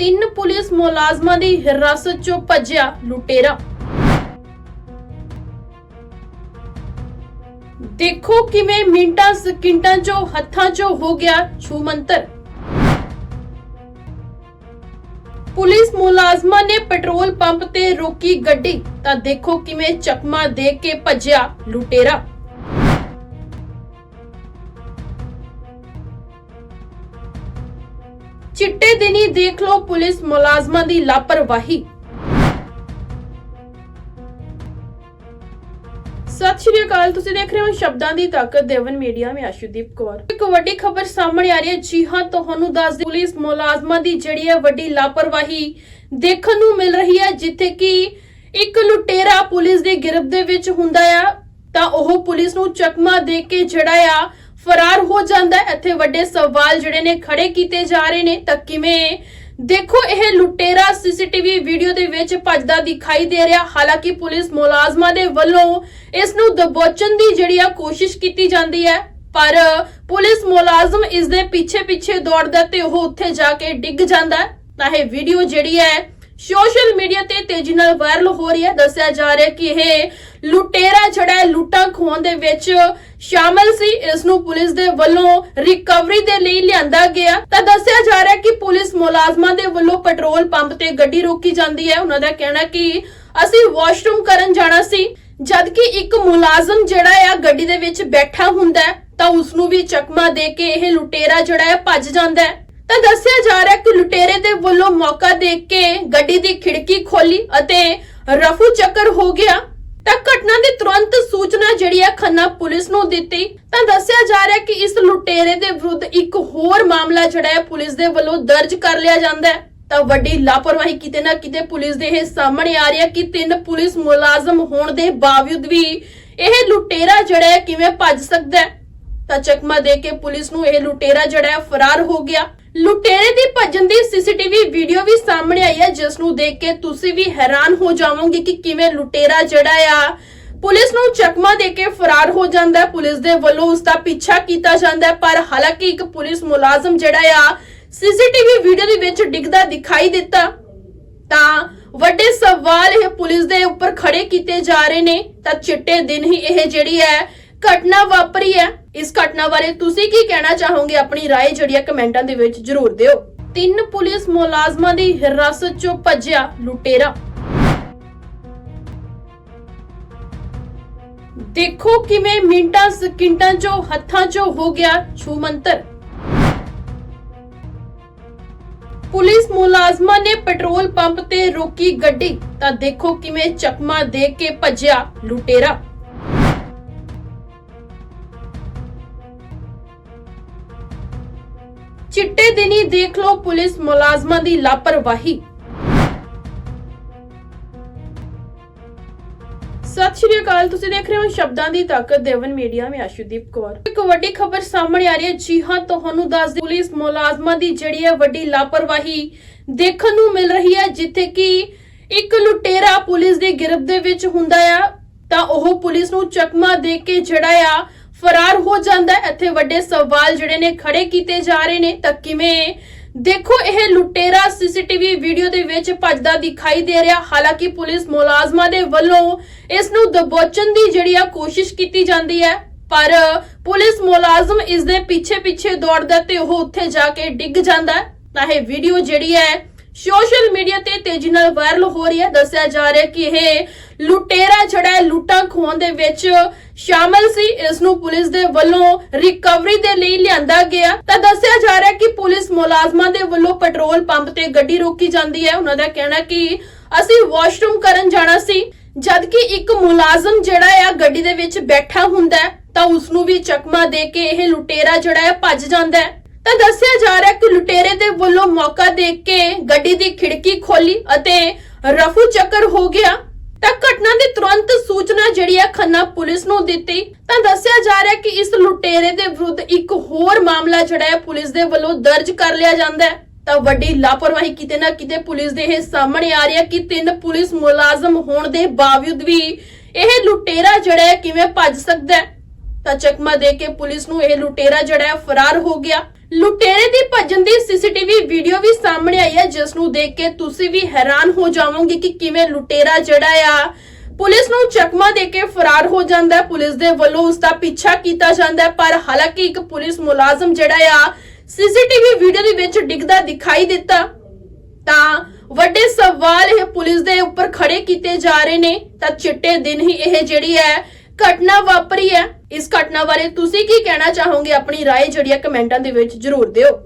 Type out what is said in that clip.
ਤਿੰਨ ਪੁਲਿਸ ਮੁਲਾਜ਼ਮਾਂ ਦੀ ਹਿਰਾਸਤ 'ਚੋਂ ਭੱਜਿਆ ਲੁਟੇਰਾ। ਦੇਖੋ ਕਿਵੇਂ ਮਿੰਟਾਂ ਸਕਿੰਟਾਂ 'ਚੋਂ ਹੱਥਾਂ 'ਚੋਂ ਹੋ ਗਿਆ ਛੂ ਮੰਤਰ ਪੁਲਿਸ ਮੁਲਾਜ਼ਮਾਂ ਨੇ ਪੈਟਰੋਲ ਪੰਪ ਤੇ ਰੋਕੀ ਗੱਡੀ, ਤਾਂ ਦੇਖੋ ਕਿਵੇਂ ਚਕਮਾ ਦੇ ਕੇ ਭੱਜਿਆ ਲੁਟੇਰਾ। ਚਿੱਟੇ ਦੇਖ ਲਓ ਪੁਲਿਸ ਮੁਲਾਜ਼ਮਾਂ ਦੀ ਲਾਪਰਵਾਹੀ। ਸਤਿ ਸ਼੍ਰੀ ਅਕਾਲ, ਤੁਸੀਂ ਦੇਖ ਰਹੇ ਹੋ ਸ਼ਬਦਾਂ ਦੀ ਤਾਕਤ ਦੇਵਨ ਮੀਡੀਆ, ਮੈਂ ਆਸ਼ੂਦੀਪ ਕੌਰ। ਇੱਕ ਵੱਡੀ ਖਬਰ ਸਾਹਮਣੇ ਆ ਰਹੀ ਹੈ। ਜੀ ਹਾਂ, ਤੁਹਾਨੂੰ ਦੱਸ ਦੇ ਪੁਲਿਸ ਮੁਲਾਜ਼ਮਾਂ ਦੀ ਜਿਹੜੀ ਹੈ ਵੱਡੀ ਲਾਪਰਵਾਹੀ ਦੇਖਣ ਨੂੰ ਮਿਲ ਰਹੀ ਹੈ, ਜਿੱਥੇ ਕਿ ਇੱਕ ਲੁਟੇਰਾ ਪੁਲਿਸ ਦੀ ਗਿਰਫਤ ਦੇ ਵਿੱਚ ਹੁੰਦਾ ਆ, ਤਾਂ ਉਹ ਪੁਲਿਸ ਨੂੰ ਚਕਮਾ ਦੇ ਕੇ ਜਿਹੜਾ ਆ ਫਰਾਰ ਹੋ ਜਾਂਦਾ ਹੈ। ਇੱਥੇ ਵੱਡੇ ਸਵਾਲ ਜਿਹੜੇ ਨੇ ਖੜੇ ਕੀਤੇ ਜਾ ਰਹੇ ਨੇ। ਤਾਂ ਕਿਵੇਂ? ਦੇਖੋ, ਇਹ ਲੁਟੇਰਾ ਸੀਸੀਟੀਵੀ ਵੀਡੀਓ ਦੇ ਵਿੱਚ ਭੱਜਦਾ ਦਿਖਾਈ ਦੇ ਰਿਹਾ। ਹਾਲਾਂਕਿ ਪੁਲਿਸ ਮੁਲਾਜ਼ਮਾਂ ਦੇ ਵੱਲੋਂ ਇਸ ਨੂੰ ਦਬੋਚਣ ਦੀ ਜਿਹੜੀ ਆ ਕੋਸ਼ਿਸ਼ ਕੀਤੀ ਜਾਂਦੀ ਹੈ। ਪਰ ਪੁਲਿਸ ਮੁਲਾਜ਼ਮ ਇਸ ਦੇ ਪਿੱਛੇ ਪਿੱਛੇ ਦੌੜਦਾ ਤੇ ਉਹ ਉੱਥੇ ਜਾ ਕੇ ਡਿੱਗ ਜਾਂਦਾ ਹੈ। ਤਾਂ ਇਹ ਵੀਡੀਓ ਜਿਹੜੀ ਹੈ, ਸੋਸ਼ਲ ਮੀਡੀਆ ਤੇ ਤੇਜ਼ੀ ਨਾਲ ਵਾਇਰਲ ਹੋ ਰਹੀ ਹੈ। ਦੱਸਿਆ ਜਾ ਰਿਹਾ ਕਿ ਇਹ ਲੁਟੇਰਾ ਜਿਹੜਾ ਲੁੱਟਾਂ ਖੋਣ ਦੇ ਵਿੱਚ ਸ਼ਾਮਲ ਸੀ ਇਸ ਨੂੰ ਪੁਲਿਸ ਦੇ ਵੱਲੋਂ ਰਿਕਵਰੀ ਦੇ ਲਈ ਲਿਆਂਦਾ ਗਿਆ। ਤਾਂ ਦੱਸਿਆ ਜਾ ਰਿਹਾ ਕਿ ਪੁਲਿਸ ਮੁਲਾਜ਼ਮਾਂ ਦੇ ਵੱਲੋਂ ਪੈਟਰੋਲ ਪੰਪ ਤੇ ਗੱਡੀ ਰੋਕੀ ਜਾਂਦੀ ਹੈ। ਉਹਨਾਂ ਦਾ ਕਹਿਣਾ ਕਿ ਅਸੀਂ ਵਾਸ਼ਰੂਮ ਕਰਨ ਜਾਣਾ ਸੀ। ਜਦ ਇੱਕ ਮੁਲਾਜ਼ਮ ਜਿਹੜਾ ਆ ਗੱਡੀ ਦੇ ਵਿੱਚ ਬੈਠਾ ਹੁੰਦਾ ਹੈ, ਤਾਂ ਉਸ ਨੂੰ ਵੀ ਚਕਮਾ ਦੇ ਕੇ ਇਹ ਲੁਟੇਰਾ ਜਿਹੜਾ ਹੈ ਭੱਜ ਜਾਂਦਾ ਹੈ। ਤਾਂ ਦੱਸਿਆ ਜਾ ਰਿਹਾ ਕਿ ਲੁਟੇਰੇ ਦੇ ਵੱਲੋਂ ਮੌਕਾ ਦੇਖ ਕੇ ਗੱਡੀ ਦੀ ਖਿੜਕੀ ਖੋਲੀ ਅਤੇ ਰਫੂ ਚੱਕਰ ਹੋ ਗਿਆ। ਤਾਂ ਘਟਨਾ ਦੀ ਤੁਰੰਤ ਸੂਚਨਾ ਜਿਹੜੀ ਹੈ ਖੰਨਾ ਪੁਲਿਸ ਨੂੰ ਦਿੱਤੀ। ਤਾਂ ਦੱਸਿਆ ਜਾ ਰਿਹਾ ਕਿ ਇਸ ਲੁਟੇਰੇ ਦੇ ਵਿਰੁੱਧ ਇੱਕ ਹੋਰ ਮਾਮਲਾ ਜਿਹੜਾ ਹੈ ਪੁਲਿਸ ਦੇ ਵੱਲੋਂ ਦਰਜ ਕਰ ਲਿਆ ਜਾਂਦਾ ਹੈ। ਤਾਂ ਵੱਡੀ ਲਾਪਰਵਾਹੀ ਕਿਤੇ ਨਾ ਕਿਤੇ ਪੁਲਿਸ ਦੇ ਇਹ ਸਾਹਮਣੇ ਆ ਰਿਹਾ ਕਿ ਤਿੰਨ ਪੁਲਿਸ ਮੁਲਾਜ਼ਮ ਹੋਣ ਦੇ ਬਾਵਜੂਦ ਵੀ ਇਹ ਲੁਟੇਰਾ ਜਿਹੜਾ ਹੈ ਕਿਵੇਂ ਭੱਜ ਸਕਦਾ ਹੈ। ਤਾਂ ਚਕਮਾ ਦੇ ਕੇ ਪੁਲਿਸ ਨੂੰ ਇਹ ਲੁਟੇਰਾ ਜਿਹੜਾ ਹੈ ਫਰਾਰ ਹੋ ਗਿਆ। ਲੁਟੇਰੇ ਦੀ ਭੱਜਣ ਦੀ ਸੀਸੀਟੀਵੀ ਵੀਡੀਓ ਵੀ ਸਾਹਮਣੇ ਆਈ ਹੈ, ਜਿਸ ਨੂੰ ਦੇਖ ਕੇ ਤੁਸੀਂ ਵੀ ਹੈਰਾਨ ਹੋ ਜਾਵੋਗੇ ਕਿ ਕਿਵੇਂ ਲੁਟੇਰਾ ਜਿਹੜਾ ਆ, ਪੁਲਿਸ ਨੂੰ ਚਕਮਾ ਦੇ ਕੇ ਫਰਾਰ ਹੋ ਜਾਂਦਾ ਹੈ। ਪੁਲਿਸ ਦੇ ਵੱਲੋਂ ਉਸ ਦਾ ਪਿੱਛਾ ਕੀਤਾ ਜਾਂਦਾ ਹੈ, ਪਰ ਹਾਲਾਂਕਿ ਇੱਕ ਪੁਲਿਸ ਮੁਲਾਜ਼ਮ ਜਿਹੜਾ ਆ, ਸੀਸੀਟੀਵੀ ਵੀਡੀਓ ਦੇ ਵਿੱਚ ਡਿੱਗਦਾ ਦਿਖਾਈ ਦਿੱਤਾ। ਤਾਂ ਵੱਡੇ ਸਵਾਲ ਇਹ ਪੁਲਿਸ ਦੇ ਉੱਪਰ ਖੜੇ ਕੀਤੇ ਜਾ ਰਹੇ ਨੇ। ਤਾਂ ਚਿੱਟੇ ਦਿਨ ਹੀ ਇਹ ਜਿਹੜੀ ਹੈ, ਘਟਨਾ ਵਾਪਰੀ ਹੈ। ਇਸ ਘਟਨਾ ਬਾਰੇ ਤੁਸੀਂ ਕੀ ਕਹਿਣਾ ਚਾਹੋਗੇ ਆਪਣੀ رائے ਜਿਹੜੀ ਹੈ ਕਮੈਂਟਾਂ ਦੇ ਵਿੱਚ ਜਰੂਰ ਦਿਓ ਤਿੰਨ ਪੁਲਿਸ ਮੁਲਾਜ਼ਮਾਂ ਦੀ ਹਿਰਾਸਤ 'ਚੋਂ ਭੱਜਿਆ ਲੁਟੇਰਾ ਦੇਖੋ ਕਿਵੇਂ ਮਿੰਟਾਂ ਸਕਿੰਟਾਂ 'ਚੋਂ ਹੱਥਾਂ 'ਚੋਂ ਹੋ ਗਿਆ ਛੂਮੰਤਰ ਪੁਲਿਸ ਮੁਲਾਜ਼ਮਾਂ ਨੇ ਪੈਟਰੋਲ ਪੰਪ ਤੇ ਰੋਕੀ ਗੱਡੀ ਤਾਂ ਦੇਖੋ ਕਿਵੇਂ ਚਕਮਾ ਦੇ ਕੇ ਭੱਜਿਆ ਲੁਟੇਰਾ ਚਿੱਟੇ ਦਿਨੀ ਦੇਖ ਲਓ ਪੁਲਿਸ ਮੁਲਾਜ਼ਮਾਂ ਦੀ ਲਾਪਰਵਾਹੀ। ਸਤਿ ਸ਼੍ਰੀ ਅਕਾਲ, ਤੁਸੀਂ ਦੇਖ ਰਹੇ ਹੋ ਸ਼ਬਦਾਂ ਦੀ ਤਾਕਤ ਦੇਵਨ ਮੀਡੀਆ, ਮੈਂ ਆਸ਼ੂਦੀਪ ਕੌਰ। ਇੱਕ ਵੱਡੀ ਖਬਰ ਸਾਹਮਣੇ ਆ ਰਹੀ ਹੈ, ਜੀ ਹਾਂ, ਤੁਹਾਨੂੰ ਦੱਸ ਦੇ ਪੁਲਿਸ ਮੁਲਾਜ਼ਮਾਂ ਦੀ ਜਿਹੜੀ ਹੈ ਵੱਡੀ ਲਾਪਰਵਾਹੀ ਦੇਖਣ ਨੂੰ ਮਿਲ ਰਹੀ ਹੈ, ਜਿੱਥੇ ਕਿ ਇੱਕ ਲੁਟੇਰਾ ਪੁਲਿਸ ਦੀ ਗਿਰਫਤ ਦੇ ਵਿੱਚ ਹੁੰਦਾ ਆ, ਤਾਂ ਉਹ ਪੁਲਿਸ ਨੂੰ ਚਕਮਾ ਦੇ ਕੇ ਜਿਹੜਾ ਆ ਫਰਾਰ ਹੋ ਜਾਂਦਾ ਹੈ। ਇੱਥੇ ਵੱਡੇ ਸਵਾਲ ਜਿਹੜੇ ਨੇ ਖੜੇ ਕੀਤੇ ਜਾ ਰਹੇ ਨੇ। ਤਾਂ ਕਿਵੇਂ? ਦੇਖੋ, ਇਹ ਲੁਟੇਰਾ ਸੀਸੀਟੀਵੀ ਵੀਡੀਓ ਦੇ ਵਿੱਚ ਭੱਜਦਾ ਦਿਖਾਈ ਦੇ ਰਿਹਾ। ਹਾਲਾਂਕਿ ਪੁਲਿਸ ਮੁਲਾਜ਼ਮਾਂ ਦੇ ਵੱਲੋਂ ਇਸ ਨੂੰ ਦਬੋਚਣ ਦੀ ਜਿਹੜੀ ਆ ਕੋਸ਼ਿਸ਼ ਕੀਤੀ ਜਾਂਦੀ ਹੈ। ਪਰ ਪੁਲਿਸ ਮੁਲਾਜ਼ਮ ਇਸ ਦੇ ਪਿੱਛੇ ਪਿੱਛੇ ਦੌੜਦਾ ਤੇ ਉਹ ਉੱਥੇ ਜਾ ਕੇ ਡਿੱਗ ਜਾਂਦਾ ਤਾਂ ਇਹ ਵੀਡੀਓ ਜਿਹੜੀ ਹੈ, ਸੋਸ਼ਲ ਮੀਡੀਆ ਤੇ ਤੇਜ਼ੀ ਨਾਲ ਵਾਇਰਲ ਹੋ ਰਹੀ ਹੈ। ਦੱਸਿਆ ਜਾ ਰਿਹਾ ਕਿ ਇਹ ਲੁਟੇਰਾ ਜਿਹੜਾ ਹੈ, ਲੁੱਟਾਂ ਖੋਣ ਦੇ ਵਿੱਚ ਸ਼ਾਮਲ ਸੀ ਇਸ ਨੂੰ ਪੁਲਿਸ ਦੇ ਵੱਲੋਂ ਰਿਕਵਰੀ ਦੇ ਲਈ ਲਿਆਂਦਾ ਗਿਆ। ਤਾਂ ਦੱਸਿਆ ਜਾ ਰਿਹਾ ਕਿ ਪੁਲਿਸ ਮੁਲਾਜ਼ਮਾਂ ਦੇ ਵੱਲੋਂ ਪੈਟਰੋਲ ਪੰਪ ਤੇ ਗੱਡੀ ਰੋਕੀ ਜਾਂਦੀ ਹੈ। ਉਹਨਾਂ ਦਾ ਕਹਿਣਾ ਕਿ ਅਸੀਂ ਵਾਸ਼ਰੂਮ ਕਰਨ ਜਾਣਾ ਸੀ। ਜਦ ਕਿ ਇੱਕ ਮੁਲਾਜ਼ਮ ਜਿਹੜਾ ਆ ਗੱਡੀ ਦੇ ਵਿੱਚ ਬੈਠਾ ਹੁੰਦਾ ਤਾਂ ਉਸ ਨੂੰ ਵੀ ਚਕਮਾ ਦੇ ਕੇ ਇਹ ਲੁਟੇਰਾ ਜਿਹੜਾ ਹੈ ਭੱਜ ਜਾਂਦਾ ਹੈ। ਤਾਂ ਦੱਸਿਆ ਜਾ ਰਿਹਾ ਕਿ ਲੁਟੇਰੇ ਦੇ ਵੱਲੋਂ ਮੌਕਾ ਦੇਖ ਕੇ ਗੱਡੀ ਦੀ ਖਿੜਕੀ ਖੋਲੀ ਅਤੇ ਰਫੂ ਚੱਕਰ ਹੋ ਗਿਆ। ਤਾਂ ਘਟਨਾ ਦੀ ਤੁਰੰਤ ਸੂਚਨਾ ਜਿਹੜੀ ਹੈ ਖੰਨਾ ਪੁਲਿਸ ਨੂੰ ਦਿੱਤੀ। ਤਾਂ ਦੱਸਿਆ ਜਾ ਰਿਹਾ ਕਿ ਇਸ ਲੁਟੇਰੇ ਦੇ ਵਿਰੁੱਧ ਇੱਕ ਹੋਰ ਮਾਮਲਾ ਜਿਹੜਾ ਹੈ ਪੁਲਿਸ ਦੇ ਵੱਲੋਂ ਦਰਜ ਕਰ ਲਿਆ ਜਾਂਦਾ ਹੈ। ਤਾਂ ਵੱਡੀ ਲਾਪਰਵਾਹੀ ਕਿਤੇ ਨਾ ਕਿਤੇ ਪੁਲਿਸ ਦੇ ਇਹ ਸਾਹਮਣੇ ਆ ਰਿਹਾ ਕਿ ਤਿੰਨ ਪੁਲਿਸ ਮੁਲਾਜ਼ਮ ਹੋਣ ਦੇ ਬਾਵਜੂਦ ਵੀ ਇਹ ਲੁਟੇਰਾ ਜਿਹੜਾ ਹੈ ਕਿਵੇਂ ਭੱਜ ਸਕਦਾ ਹੈ। ਤਾਂ ਚਕਮਾ ਦੇ ਕੇ ਪੁਲਿਸ ਨੂੰ ਇਹ ਲੁਟੇਰਾ ਜਿਹੜਾ ਹੈ ਫਰਾਰ ਹੋ ਗਿਆ। ਲੁਟੇਰੇ ਦੀ ਭੱਜਣ ਦੀ ਸੀਸੀਟੀਵੀ ਵੀਡੀਓ ਵੀ ਸਾਹਮਣੇ ਆਈ ਹੈ, ਜਿਸ ਨੂੰ ਦੇਖ ਕੇ ਤੁਸੀਂ ਵੀ ਹੈਰਾਨ ਹੋ ਜਾਵੋਗੇ ਕਿ ਕਿਵੇਂ ਲੁਟੇਰਾ ਜਿਹੜਾ ਆ, ਪੁਲਿਸ ਨੂੰ ਚਕਮਾ ਦੇ ਕੇ ਫਰਾਰ ਹੋ ਜਾਂਦਾ ਹੈ। ਪੁਲਿਸ ਦੇ ਵੱਲੋਂ ਉਸ ਦਾ ਪਿੱਛਾ ਕੀਤਾ ਜਾਂਦਾ ਹੈ, ਪਰ ਹਾਲਾਂਕਿ ਇੱਕ ਪੁਲਿਸ ਮੁਲਾਜ਼ਮ ਜਿਹੜਾ ਆ, ਸੀਸੀਟੀਵੀ ਵੀਡੀਓ ਦੇ ਵਿੱਚ ਡਿੱਗਦਾ ਦਿਖਾਈ ਦਿੱਤਾ। ਤਾਂ ਵੱਡੇ ਸਵਾਲ ਇਹ ਪੁਲਿਸ ਦੇ ਉੱਪਰ ਖੜੇ ਕੀਤੇ ਜਾ ਰਹੇ ਨੇ। ਤਾਂ ਚਿੱਟੇ ਦਿਨ ਹੀ ਇਹ ਜਿਹੜੀ ਹੈ ਘਟਨਾ ਵਾਪਰੀ ਹੈ ਇਸ ਘਟਨਾ ਬਾਰੇ ਤੁਸੀਂ ਕੀ ਕਹਿਣਾ ਚਾਹੋਗੇ ਆਪਣੀ رائے ਜਿਹੜੀ ਹੈ ਕਮੈਂਟਾਂ ਦੇ ਵਿੱਚ ਜ਼ਰੂਰ ਦਿਓ